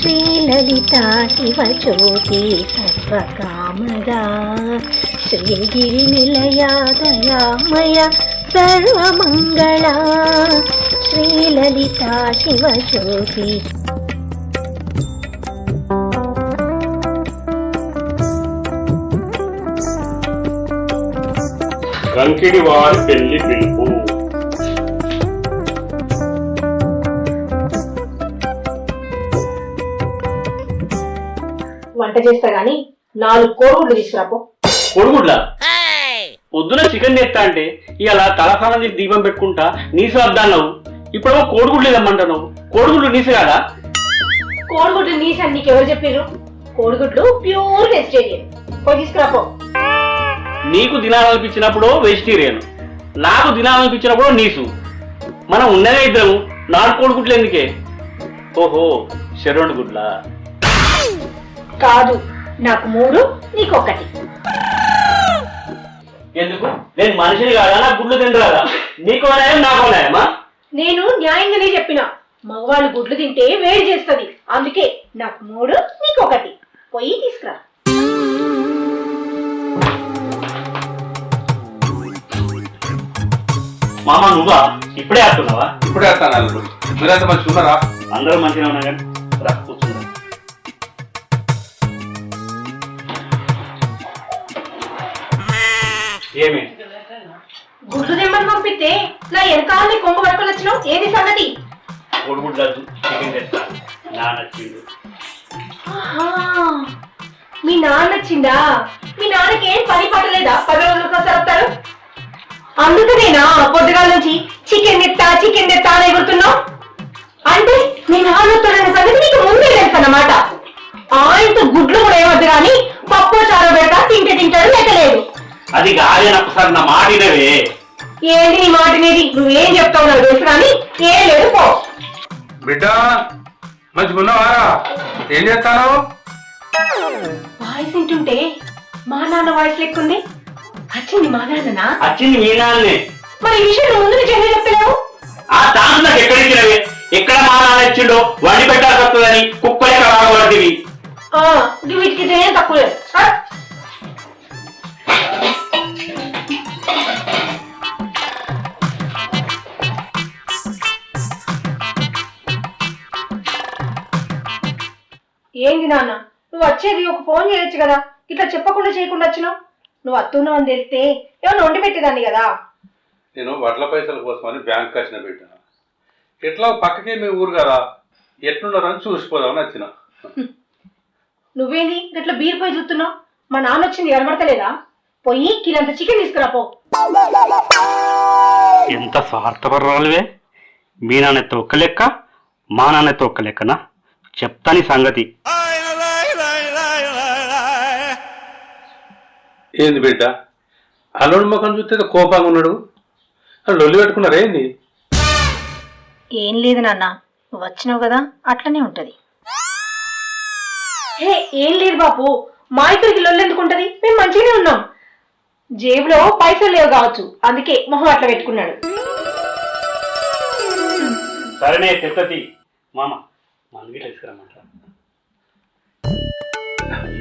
శ్రీలలితా శివజ్యోతి సర్వకామదా శ్రీగిరి నిలయాదయామయ సర్వమంగళ. శ్రీలలితా శివజ్యోతి కంకిడి వారి పెళ్ళి పిలుపు. వంట చేస్తా గాని నాలుగు కోడిగుడ్లు తీసుకురాపో. కొడుగుడ్ల? పొద్దున చికెన్ తెస్తా అంటే ఇలా తలకాలం తీసి దీపం పెట్టుకుంటా నీసు అద్దాన్నావు. ఇప్పుడేమో కోడిగుడ్లు ఇదమ్మంటున్నావు కోడిగుడ్లు నీసు కాదా? కోడిగుడ్లు నీసని నీకు ఎవరు చెప్పారు కోడిగుడ్లు ప్యూర్ వెజిటేరియన్ పోయి తీసుకురాపో. నీకు తినాలనిపించినప్పుడు వెజిటేరియన్ నాకు తినాలనిపించినప్పుడు నీసు. మనం ఉన్నదే ఇద్దరం నాలుగు కోడిగుడ్లు ఎందుకే? ఓహో శరవణ గుడ్లా. కాదు నాకు మూడు నీకు ఒకటి ఎందుకు? నేను మనిషిని కాదా? గుడ్లు తింటారా? నీకు ఉన్నాయా నాకు ఉన్నాయమ్మా నేను న్యాయంగానే చెప్పిన. మగవాళ్ళు గుడ్లు తింటే వేడి చేస్తది. అందుకే నాకు మూడు నీకు ఒకటి పోయి తీసుకురా. మామ నువ్వా? ఇప్పుడే ఆడుతున్నావా? ఇప్పుడే వస్తాను అల్లుడు. మీరంతా మంచి ఉన్నారా? అందరూ మంచిగా ఉన్నా కానీ రా కూర్చుందాం ఏమి? గుడ్లు తెమ్మని పంపిస్తే నా వెనకాలని కొంగు పట్టుకొని వచ్చినావు ఏది సంగతి? కొడుగుడ్లద్దు చికెన్ తెస్తా. నా నచ్చింది ఆహా, మీ నాన్న వచ్చిందా మీ నాన్నకి ఏం పని పట్టలేదా? పది రోజులకు వస్తారు అందుకనేనా పొద్దుగాల నుంచి చికెన్ తెత్తా చికెన్ తెత్తా అని ఎగురుతున్నావు? అంటే మీ నాన్న వస్తాడనే సంగతి నీకు ముందే తెలుసు అన్నమాట ఆయనతో గుడ్లు కూడా ఏమద్దు కానీ పప్పు చారు పెడతా తింటే తింటాడు లేకలేదు అది కాదే ఒకసారి నా మాట వినవే ఏంటి నీ మాట అనేది? నువ్వేం చెప్తావు నాకు తెలుసు కానీ ఏం లేదు పో. బిడ్డ మంచిగా ఉన్నావారా ఏం చేస్తాను? వాయిస్ వింటుంటే మా నాన్న వాయిస్ లెక్కుంది వచ్చింది మా నాన్ననా? వచ్చింది మీ నాన్నే. మరి ఈ విషయం నువ్వు ముందు చెల్లి చెప్పలేవు ఆ తాను నాకు ఎక్కడిచ్చినవే ఎక్కడ మా నాన్న ఇచ్చిండో వండి పెట్టాల్సి వస్తుందని కుక్కలు ఎక్కడ రాగబడుతుంది ఆ, వీటికి తక్కువ ఏంది నాన్న? నువ్వు వచ్చేది ఒక ఫోన్ చేయొచ్చు కదా. ఇట్లా చెప్పకుండా చేయకుండా వచ్చినావు? నువ్వు వస్తున్నావు అని తెలిస్తే ఏమన్నా వండి పెట్టేదాన్ని కదా? నేను వడ్ల పైసల కోసమని బ్యాంక్ వచ్చిన బిడ్డ ఎట్లా పక్కకే మీ ఊరు కదా ఎట్లున్నారని చూసిపోదామని వచ్చిన. నువ్వేంది? ఇట్లా బీర్ పోయి చూస్తున్నావు? మా నాన్న వచ్చింది కనబడతలేదా? పోయి కిలంత చికెన్ తీసుకురా పో. ఎంత స్వార్థపరాలువే? మీ నాన్న ఒక్క లెక్క మా నాన్న ఒక్క లెక్కనా? చెప్తాని సంగతి. ఏంది బిడ్డ? అల్లుడు ముఖం చూస్తే కోపంగా ఉన్నాడు. లొల్లి పెట్టుకున్నారా ఏంది? ఏం లేదు నాన్న. వచ్చినావు కదా అట్లనే ఉంటది. హే ఏం లేదు బాపు. మా ఇద్దరికి లొల్లు ఎందుకు ఉంటది? మేము మంచిగానే ఉన్నాం. జేబులో పైసలు లేవు కావచ్చు. అందుకే మొహం అట్లా పెట్టుకున్నాడు. సరేనే తెత్తతి మామ. తీసుకురమ్మంట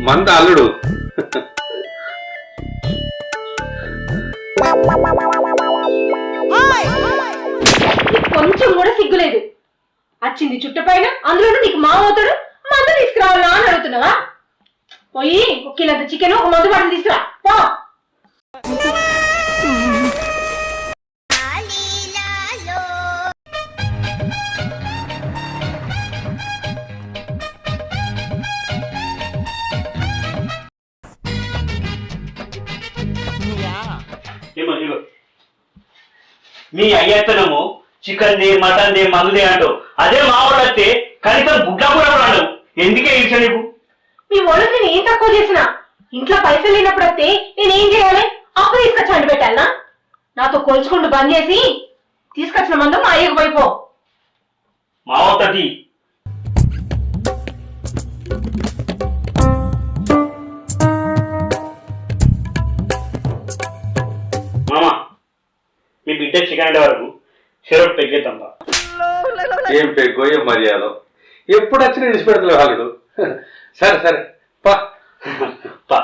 మంద అల్లుడు. కొంచెం కూడా సిగ్గులేదు వచ్చింది చుట్టపైన అందులోనూ నీకు మామ అవుతాడు మందు తీసుకురావాలా అని అడుగుతున్నావా? పోయి ఒక కిలంత చికెన్ ఒక మందు బాటలు తీసుకురా. పో. ఏమో ఇగో మీ అయ్యత్తనము చికెన్ దే మటన్ దే మందుదే అంటూ. అదే మా వాళ్ళు వస్తే కనీసం గుడ్ల కూడా రాడు ఎందుకే ఈర్చ నీకు? మీ వాళ్ళకి నేను ఏం తక్కువ చేసిన? ఇంట్లో పైసలు లేనప్పుడు వస్తే నేనేం చేయాలి? అప్పు తీసుకొచ్చి అండి పెట్టాలనా నాతో కొలుచుకుంటూ బంద్ చేసి తీసుకొచ్చిన మందు మా అయ్యకు పోయిపో మా బిడ్డ చికెన్ అంటే వరకు షెరట్ పెగ్గేద్దాం ఏం పెగ్గో ఏం మర్యాద? ఎప్పుడు వచ్చినా విడిచిపెడతలే వాళ్ళు. సరే సరే. పా. పా.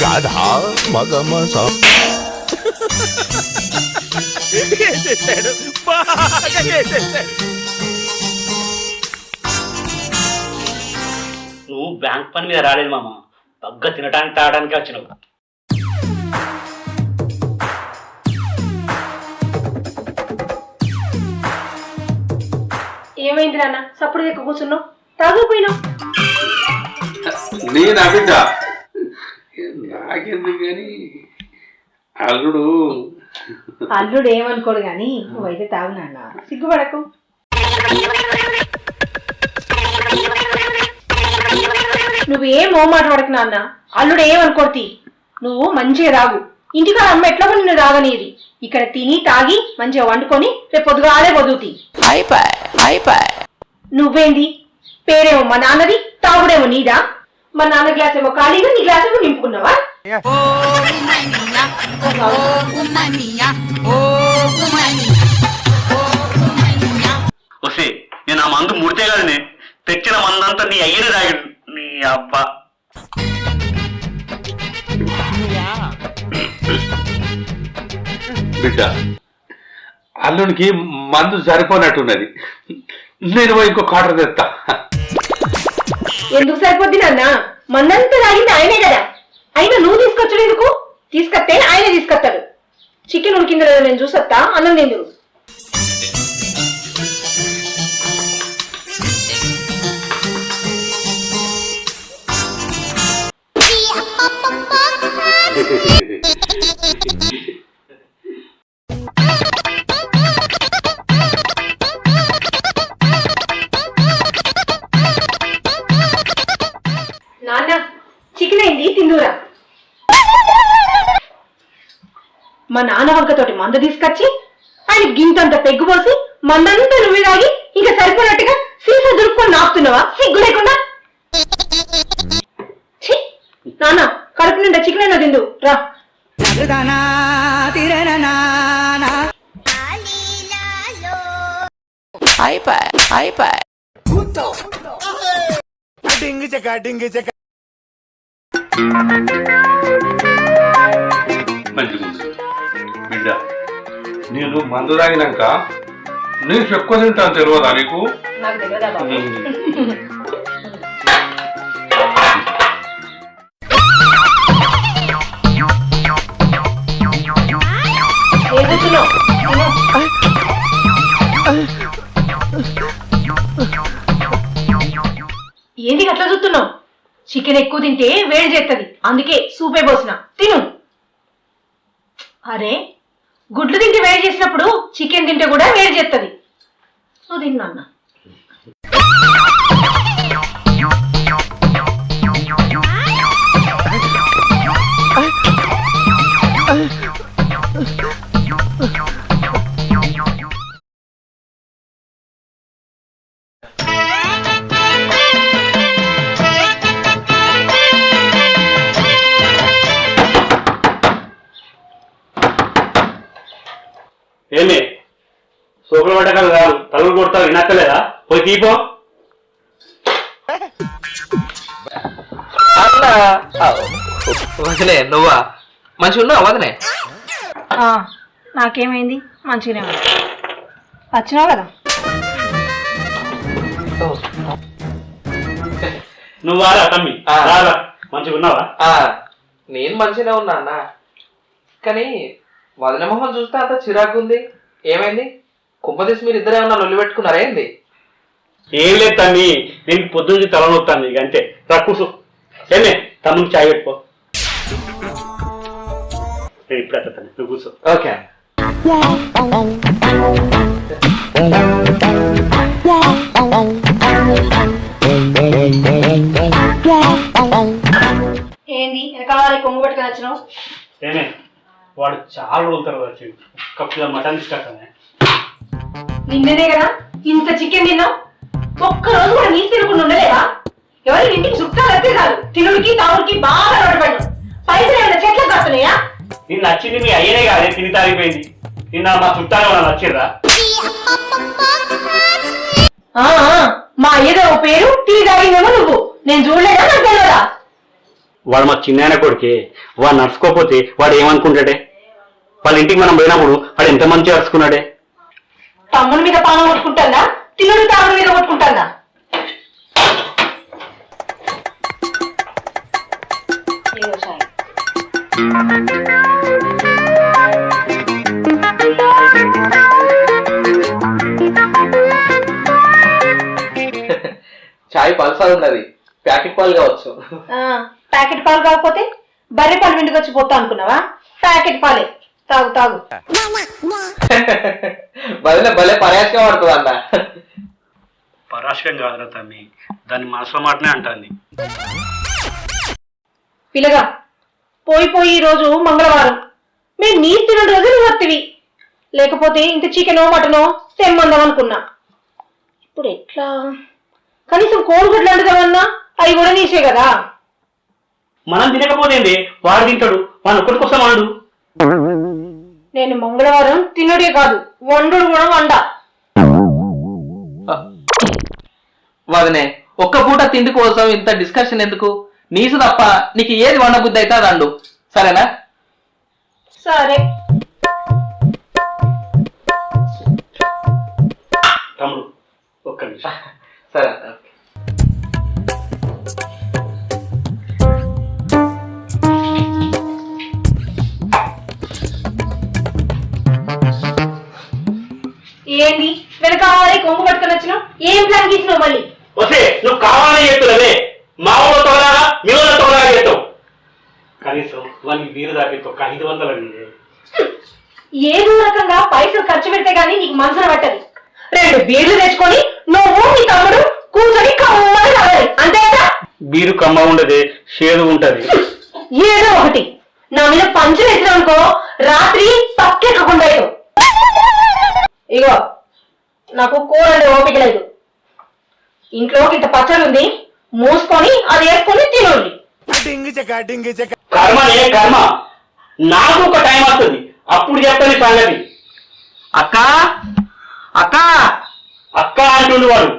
గాధా మగమస నువ్వు బ్యాంక్ పని మీద రాలేదు మామ. బగ్గ తినడానికి తాగడానికి వచ్చినావు. ఏమైంది నాన్న? సప్పుడు దగ్గర కూర్చున్నావు? తాగిపోయినావు నేను బిడ్డ. నాకెందుకు కానీ అల్లుడు. అల్లుడు ఏమనుకోడు గాని నువ్వైతే తాగు నాన్న. సిగ్గుపడకు. నువ్వు ఏం మోమాట పడకు నాన్న. అల్లుడు ఏమనుకోటి నువ్వు మంచిగా రాగు. ఇంటికాడ అమ్మ ఎట్లా నిన్ను రాగనేది? ఇక్కడ తిని తాగి మంచిగా వండుకొని రేపు పొద్దుగాలే వదువుతి నువ్వేంది? పేరేమో మా నాన్నది తాగుడేమో నీదా? మా నాన్న గ్లాస్ ఏమో ఖాళీగా నీ గ్లాస్ ఏమో నింపుకున్నావా వస్తే నేను ఆ మందు ముడితే కదనే తెచ్చిన మందంతా నీ అయ్యనే తాగాడు. నీ అబ్బా బిడ్డ అల్లునికి మందు సరిపోనట్టున్నది. నేను పోయి ఇంకో కాటర్ తెస్తా ఎందుకు సరిపోద్ది నాన్న? మన్నంతా తాగింది ఆయనే కదా. అయినా నువ్వు తీసుకొచ్చాడు ఎందుకు? తీసుకొస్తే ఆయన తీసుకొస్తాడు. చికెన్ ఉడికింది నేను చూసొస్తా అన్నం నేను మా నాన్న వంకతోటి మంద తీసుకొచ్చి ఆయన గింతంత పెగ్గు పోసి మందంతా నువ్వే తాగి ఇంకా సరిపోయినట్టుగా సీసా దురుపుకొని నాపుతున్నావా? సిగ్గు లేకుండా! నాన్న కడుపు నిండా చికెన్ అయినా తిందు రా. డింగి చెక్క డింగి చెక్క ఉంది. బిడ్డ నేను మందు తాగినాక నేను ఎక్కువ తింటాను తెలియదా నీకు? నాకు తెలియదా బాబు? ఏం కూర్చున్నావు? తిను. ఏంటి అట్లా చూస్తున్నావు? చికెన్ ఎక్కువ తింటే వేడి చేస్తుంది అందుకే సూపే పోసిన. తిను. అరే గుడ్లు తింటే వేడి చేసినప్పుడు చికెన్ తింటే కూడా వేడి చేస్తుంది సో తిన్నా పట్టకాలు కాదు. తలుగు కొడతావు? వినక్కలేదా? పోయి తీపో. అన్నా వదిలే నువ్వా? మంచిగా ఉన్నావు వదిలే నాకేమైంది? మంచిగానే ఉంది వచ్చినావు కదా? నువ్వు వారా తమ్మి? ఆ. రారా. మంచిగా ఉన్నావా? ఆ, నేను మంచిగానే ఉన్నా అన్న. కానీ వదిన మొహం చూస్తే అంత చిరాకు ఉంది. ఏమైంది? కుంపదీసి మీరు ఇద్దరు ఏమన్నా లొల్లి పెట్టుకున్నారా ఏంది? ఏం లేదు తమ్మి నేను పొద్దున్న తలనొస్తాను ఇక అంతే. రా కూర్చో. ఏమే తమ్ముడికి చాయ్ పెట్టుకో. నేను ఇప్పుడు అట్లా నువ్వు కూర్చో. ఓకే. ఏంది? వెనకాల కొంగు పట్టుకొని వచ్చినావు? ఏమే? వాడు చాలా రోజుల తర్వాత వచ్చింది కప్పుల మటన్ ఇష్టమే నిన్ననే కదా ఇంత చికెన్ తిన్నావు? ఒక్క రోజు కూడా నీళ్ళు తినకుండా ఉండలేదా? ఎవరి ఇంటికి చుట్టాలు అయితే కాదు. తినుడికి తావుడికి బాగా నడపడ్డావు పైసలు ఏమైనా చెట్లు కాస్తున్నాయా? నిన్ను నచ్చింది మీ అయ్యనే కాదే తిని తాగిపోయింది. నిన్న మా చుట్టాలు ఏమన్నా నచ్చిర్రా ఆ, ఆ, మా ఏదో పేరు తిరిగి తాగిందేమో నువ్వు. నేను చూడలేదా నాకు తెలియదా? వాడు మా చిన్న కొడుకే. వాడు నడుచుకోపోతే వాడు ఏమనుకుంటాడే? వాళ్ళ ఇంటికి మనం పోయినప్పుడు వాడు ఎంత మంచిగా నడుచుకున్నాడే? తమ్ముడి మీద పానం కొట్టుకుంటుందా తినుడు తాగుడు మీద సాయం. చాయ్ పల్సా ఉన్నది ప్యాకెట్ పాలు కావచ్చు. ప్యాకెట్ పాలు కాకపోతే బర్రె పాలు ఇంటికి వచ్చి పోతా అనుకున్నావా? ప్యాకెట్ పాలే. తాగు తాగు. బదిలే భలే పర్యాసగా పడుతుంది అన్న. పరాశకం కాదురా తమ్మి. దాన్ని మనసులో మాటనే అంటాంది. పిల్లగా పోయి పోయి ఈ రోజు మంగళవారం. మేము నీ తిన రోజు నువ్వు వత్తివి. లేకపోతే ఇంత చికెనో మటనో తెమ్మందాం అనుకున్నా. ఇప్పుడు ఎట్లా? కనీసం కోడిగుడ్లు వండుదామన్నా అవి కూడా నీసే కదా. మనం తినకపోతే వాడు తింటాడు. మన ఒక్కడి కోసం వాడు. నేను మంగళవారం తినుడే కాదు వండుడు కూడా వండ. వదనే ఒక్క పూట తిండి కోసం ఇంత డిస్కషన్ ఎందుకు? నీసు తప్ప నీకు ఏది వండబుద్ధి అయితే అది అండు సరేనా? సరే. తమ్ముడు ఒక్క నిమిషం. సరే. ఏంది? వెనకాలి కొంగు పట్టుకొని వచ్చినావు? ఏం ప్లాన్ గీసినావు మళ్ళీ? వస్తే నువ్వు కావాలని చెప్తున్నదే మా ఊళ్ళో తోలాగా మీ ఊళ్ళో తోలాగా చెప్తావు కనీసం వానికి వీరు దాకా ఒక ఐదు వందలు అండి ఏదో రకంగా పైసలు ఖర్చు పెడితే గానీ నీకు మనసున పట్టదు. రెండు బీర్లు తెచ్చుకొని నువ్వు నీ తమ్ముడు కూర్చొని కమ్మని తాగాలి. అంతే బీరు కమ్మ ఉండదు షేదు ఉంటది. ఏదో ఒకటి. నా మీద పంచు వేసినావు అనుకో రాత్రి పక్కెక్కకుండా ఇగో నాకు కూర అంటే ఓపిక లేదు. ఇంట్లో ఇంత పచ్చడి ఉంది మూసుకొని అది వేసుకొని తినండి. డింగి చెక్క డింగి చెక్క కర్మనే కర్మ? నాకు ఒక టైం వస్తుంది. అప్పుడు చెప్తాను ఈ సంగతి. అక్క అక్క. అక్క అంటుండు వాడు.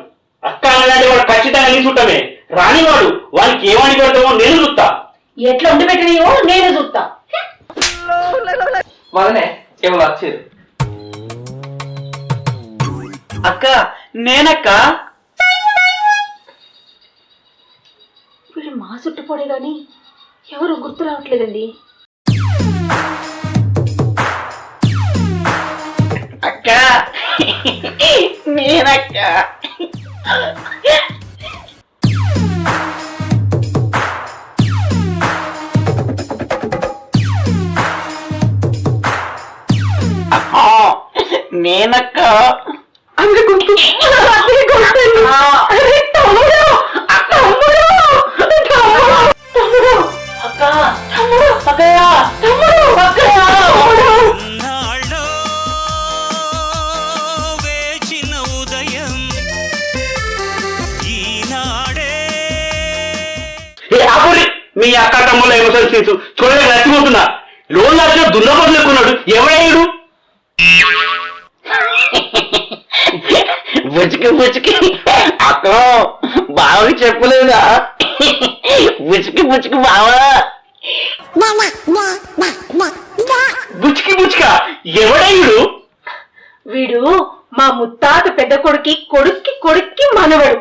అక్క అనగానే వాడు ఖచ్చితంగా నీ చుట్టమే రాని వాడు వానికి ఏమని పెడతామో నేను చూస్తా. ఎట్లా ఉండి పెట్టినయో నేను చూస్తా. వదనే ఎవరు వచ్చారు. అక్క నేనక్క. వీడు మా చుట్టుపడే గాని ఎవరు గుర్తు రావట్లేదండి. అక్క. నేనక్క. నేనక్క. అందు గుర్తు అదే గుర్తండి. అరే తమ్ముడు! తమ్ముడు! తమ్ముడు! తమ్ముడు! అక్క తమ్ముడు! అక్కయ్య తమ్ముడు! తమ్ముడు! నాళ్ళో వేచిన ఉదయం ఈనాడే ఏ ఆపురి మీ అక్క తమ్ముళ్ళ ఎమోషన్ సీన్స్ చూడలేక నచ్చిపోతున్నా లోన్ నచ్చిన దున్నపోతు లెక్కున్నాడు ఎవడయ్యాడు బుచికి బుచికి అక్క బావకి చెప్పలేదా? బుచికి బుచికి బావా. బుచ్చికి బుచ్చిక ఎవడయ్యాడు వీడు? మా ముత్తాత పెద్ద కొడుకి కొడుక్కి కొడుక్కి మనవడు.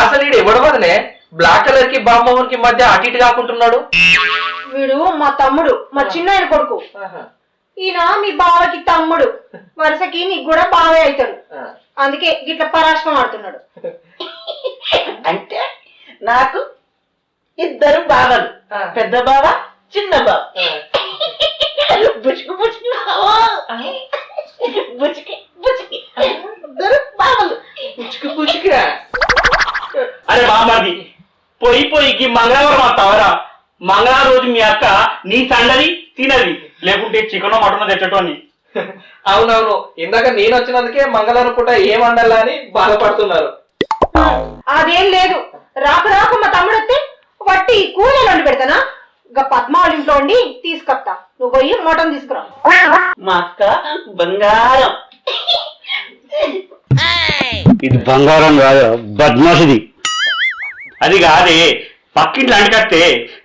అసలు ఈడు ఎవడు వదనే బ్లాక్ కలర్ ఇద్దరికి బామ్మకి మధ్య అటు ఇటు కాకుంటున్నాడు? వీడు మా తమ్ముడు మా చిన్న కొడుకు. ఈయన మీ బావకి తమ్ముడు. వరుసకి నీకు కూడా బావే అవుతాడు. అందుకే గిట్ల పరాశకం ఆడుతున్నాడు. అంటే నాకు ఇద్దరు బావలు. పెద్ద బావ చిన్న బావ. బుచ్చుకు బుచ్చుకు బావ. బుచ్చుకి బుచ్చుకి. ఇద్దరు బావలు. పుచ్చుకురా అరే బామ్మది పోయి పోయి ఈ మంగళవారం వస్తావరా మంగళవారం రోజు మీ అక్క నీ సండది తినది. లేకుంటే చికెన్ మటన్ తెచ్చటోని అవునవును. ఇందాక నేను వచ్చినందుకే మంగళవారం పూట ఏం వండాలా అని బాధపడుతున్నారు. అదేం లేదు. రాక రాక మా తమ్ముడు వస్తే వట్టి కూలీలు వండి పెడతానా? ఇక పద్మ వాళ్ళ ఇంట్లో ఉండి తీసుకొస్తా. నువ్వు పోయి మటన్ తీసుకురా. మా అక్క బంగారం. ఇది బంగారం కాదు బద్మాసిది అది కాదే. పక్కింట్లో అంటకస్తే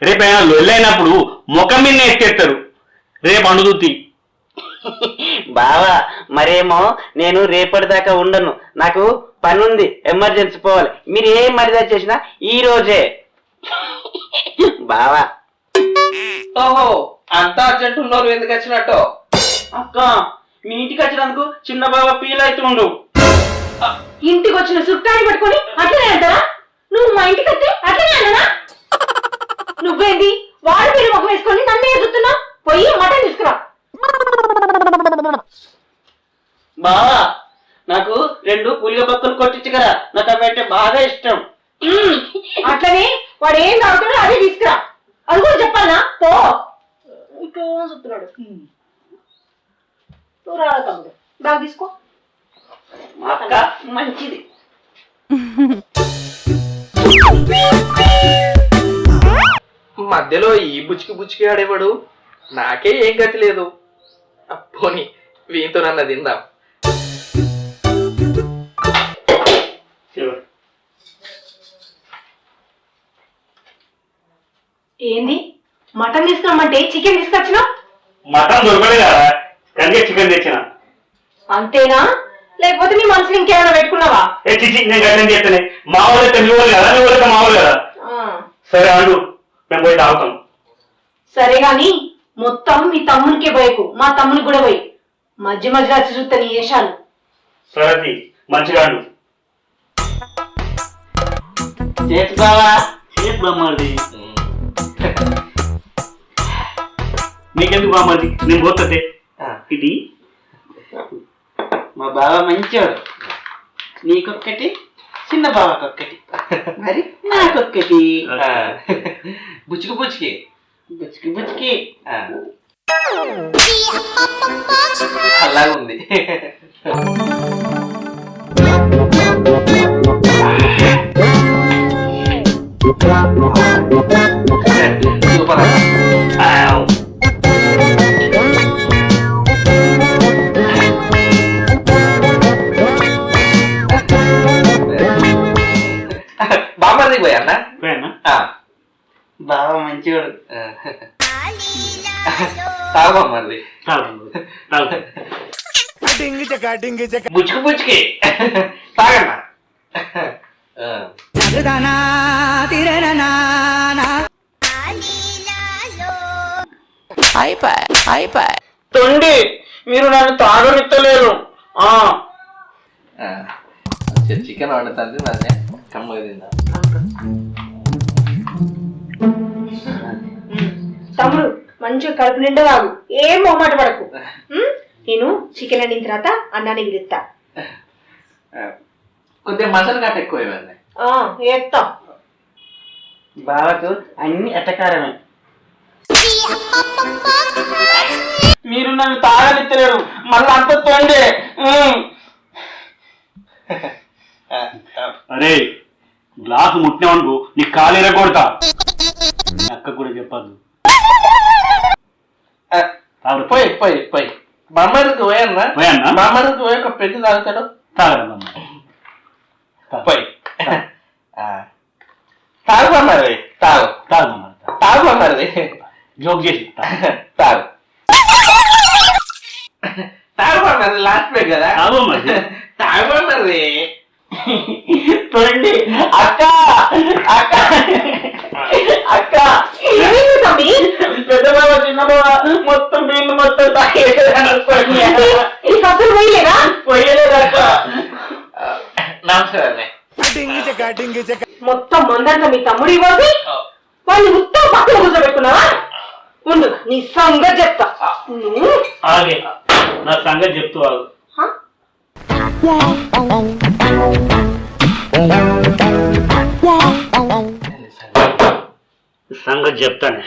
రేపు అయినా లొల్లైనప్పుడు ముఖం మీద ఎత్తేస్తారు. రేపు అనుదూతి బావా మరేమో నేను రేపటి దాకా ఉండను. నాకు పని ఉంది ఎమర్జెన్సీ పోవాలి. మీరు ఏం మర్యాద చేసినా ఈ రోజే. బావా. ఓహో అంతా అర్జెంట్ ఉన్నారు ఎందుకు వచ్చినట్టు? అక్క మీ ఇంటికి వచ్చినందుకు చిన్న బావ ఫీల్ అవుతుండు ఇంటికి వచ్చిన చుట్టాన్ని పట్టుకొని అట్లనే అంటారా? నువ్వు మా ఇంటికి వస్తే అట్లనే అన్నానా? నువ్వేంది? వాడు మీరు ముఖం వేసుకొని నన్ను ఎదుగుతున్నా పోయి మటన్ తీసుకురా. బావా నాకు రెండు పులిగ పక్కలు కొట్టించు కదా నాకు అవి అంటే బాగా ఇష్టం. ఉమ్, అట్లనే వాడు ఏం తాగుతాడో అదే తీసుకురా. అది కూడా చెప్పాలా? పో. ఇట్లా చూస్తున్నాడు. నువ్వు తమ్ముడు. బాగా తీసుకో. మా అక్క మంచిది. మధ్యలో ఈ బుచ్చికి బుచ్చికి ఆడేవాడు. నాకే ఏం గతి లేదు. పోని వీంతో నన్న తిందాం. ఏంది? మటన్ తీసుకురమ్మంటే చికెన్ తీసుకొచ్చినా మటన్ దొరకలేదు? చికెన్ తెచ్చిన. అంతేనా? లేకపోతే నీ మనసులో ఇంకేమైనా పెట్టుకున్నావా? ఏ చిచి నేను గట్లని చెప్తానే? మా వాళ్ళు అయితే మీ వాళ్ళు కదా? నీ వాళ్ళు అయితే మా వాళ్ళు కదా? ఆ, సరే అండు మేము పోయి తాగుతాం. సరే గాని మొత్తం మీ తమ్మునికే పోయకు మా తమ్మునికి కూడా పోయి. మధ్య మధ్యలో వచ్చి చూస్తా నీ వేషాలు. సరే మంచిగా అండు చేతి బావా? చేతి బొమ్మది నీకెందుకు బామ్మది నేను పోతే ఇది మా బావ మంచోడు. నీకొక్కటి చిన్న బావకొక్కటి. మరి? నాకొక్కటి. బుచ్చికి బుచ్చికి. బుచ్చికి బుచ్చికి. అలాగే మంచోడు తాగు చెక్క బుచ్చుకు బుచ్చుకి తాగన్నా. ఆ. తొండి మీరు నన్ను తాగనిత్తలేరు. చికెన్ వండుతుంది మరి. కమ్మగా తిందా. తమ్ముడు మంచిగా కడుపు నిండా తాగు. ఏం మొహమాట పడకు. ఉమ్, నేను చికెన్ వండిన తర్వాత అన్నాన్ని పిలుస్తా కొద్దిగా మసాలా కట్ట ఎక్కువ ఆ, ఏత్తా బావకు అన్ని ఎటకారమే. మీరు నన్ను తాగనిత్తలేరు మళ్ళీ అంత తొండే. అరే గ్లాసు ముట్టినావనుకో నీ కాలు ఎరగొడతా. మీ అక్క కూడా చెప్పద్దు. పోయి పోయి పోయి. బామ్మడికి పోయన్నా? పోయన్నా? బామ్మడికి పోయి ఒక పెళ్ళి తాగుతాడు? తాగరమ్మా పోయి. ఆ. తాగు బామ్మది తాగు. తాగమ్మా తాగు. బామ్మది జోక్ చేసి తాగు. తాగు. తాగు బామ్మది లాస్ట్ పే కదా? తాగమ్మా తాగు బామ్మది తొండి. అక్క అక్క. అక్క. మొత్తం బిల్లు మొత్తం నీకు అసలు పోయలేదా? పోయలేదక్క. మొత్తం మందంతా మీ తమ్ముడు ఇవ్వాలి వాళ్ళు మొత్తం పక్కన కూర్చోబెట్టుకున్నావా? ఉండు నీ సంగతి చెప్తా. ఆగే. నా సంగతి చెప్తూ ఆగు. సంగతి చెప్తానే.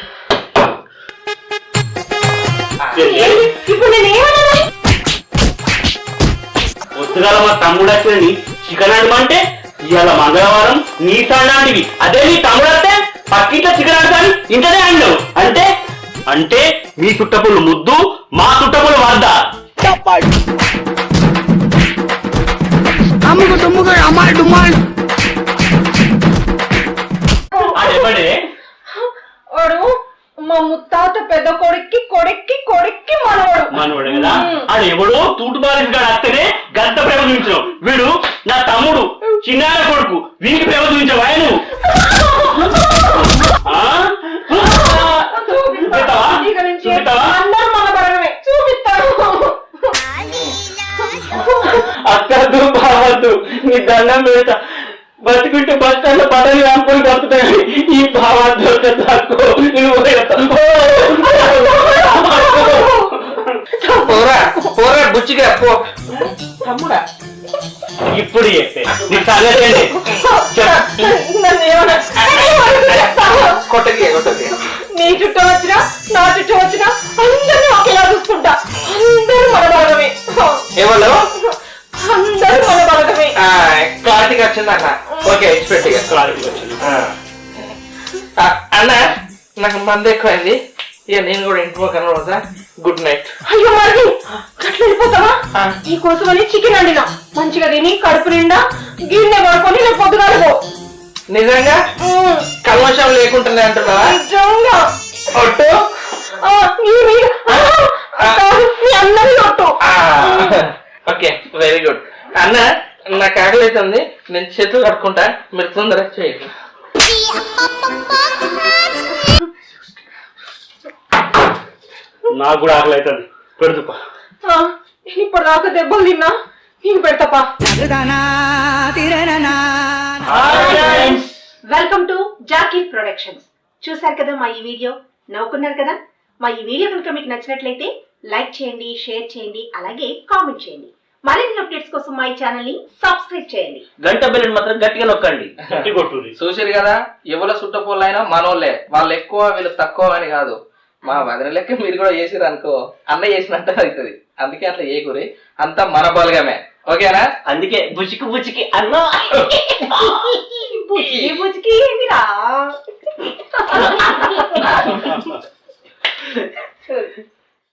పొద్దుగాల మా తమ్ముడు వచ్చి చికెన్ అడమంటే ఇవాళ మంగళవారం నీ సండాంటివి అదే నీ తమ్ముడు వస్తే పక్కింట్లో చికెన్ ఆడతాను ఇంటనే అన్నావు అంటే? అంటే మీ చుట్టపులు ముద్దు మా చుట్టపులు వద్ద. అదెవడే వాడు మా ముత్తాత పెద్ద కొడుక్కి కొడుక్కి కొడుక్కి మనవడు. మనవాడు కదా? అది ఎవడో తూటు బాలిస్ గాడు వస్తేనే గంట ప్రేమ వీడు నా తమ్ముడు చిన్నార కొడుకు వీనికి ప్రేమ చూపించావు? ఆయన అక్కద్దు బావద్దు నీ దండం పెడతా. బతుకుంటే బస్ స్టాండ్లో పడని అనుకుని బతుకుతాయి. ఈ పోరా పోరా బుచ్చిగా పో. తమ్ముడా. ఇప్పుడు చెప్పే. నీ ఏమన్నా. కొట్టకి కొట్టకి. చుట్టూ వచ్చినా నా చుట్టూ వచ్చినా అందరినీ ఒకేలా చూసుకుంటా అందరూ మన బలమే ఎవరు? అందరూ మన బలమే క్లారిటీకి వచ్చిందన్న ఓకే ఇచ్చిపెట్టిగా క్లారిటీ వచ్చింది. అన్న నాకు మంది ఎక్కువైంది. ఇక నేను కూడా ఇంట్లో కనబడతా గుడ్ నైట్ అయ్యో మరి అట్లా వెళ్ళిపోతావా. ఈ కోసమని చికెన్ వండినా. మంచిగా తిని కడుపు నిండా గిన్నె పడుకొని నేను పొద్దుగాల పో. నిజంగా? కల్మషం లేకుంటుంది అంటున్నావా? నిజంగా. ఒట్టు? మీ అందరి ఒట్టు. ఓకే వెరీ గుడ్ అన్న నాకు ఆకలి అవుతుంది నేను చేతులు కట్టుకుంటా మీరు తొందరగా చేయండి. నాకు కూడా ఆకలి అవుతుంది పెడుతుపా ఇప్పుడు దాకా దెబ్బలు తిన్నా నీకు పెడతాపా వెల్కమ్ టు జాకీ ప్రొడక్షన్స్ చూసారు కదా మా ఈ వీడియో? నవ్వుకున్నారు కదా? మా ఈ వీడియో కనుక మీకు నచ్చినట్లయితే లైక్ చేయండి షేర్ చేయండి అలాగే కామెంట్ చేయండి. మరిన్ని అప్డేట్స్ కోసం మా ఛానల్ని సబ్స్క్రైబ్ చేయండి. గంట బెల్లని మాత్రం గట్టిగా నొక్కండి. గట్టి కొట్టుది చూసారు కదా ఎవరి సుట్టపోళ్ళైనా మనోళ్ళే. వాళ్ళు ఎక్కువ వీళ్ళు తక్కువ అని కాదు. మా వదిన లెక్క మీరు కూడా చేసిరు అనుకో. అన్న చేసినట్టు అవుతుంది. అందుకే అట్లా చేయకూరి. అంతా మన బలగమే. ఓకేనా? అందుకే బుచికి బుచికి అన్నా. బుజ్జి బుజ్జికి ఏమిరా?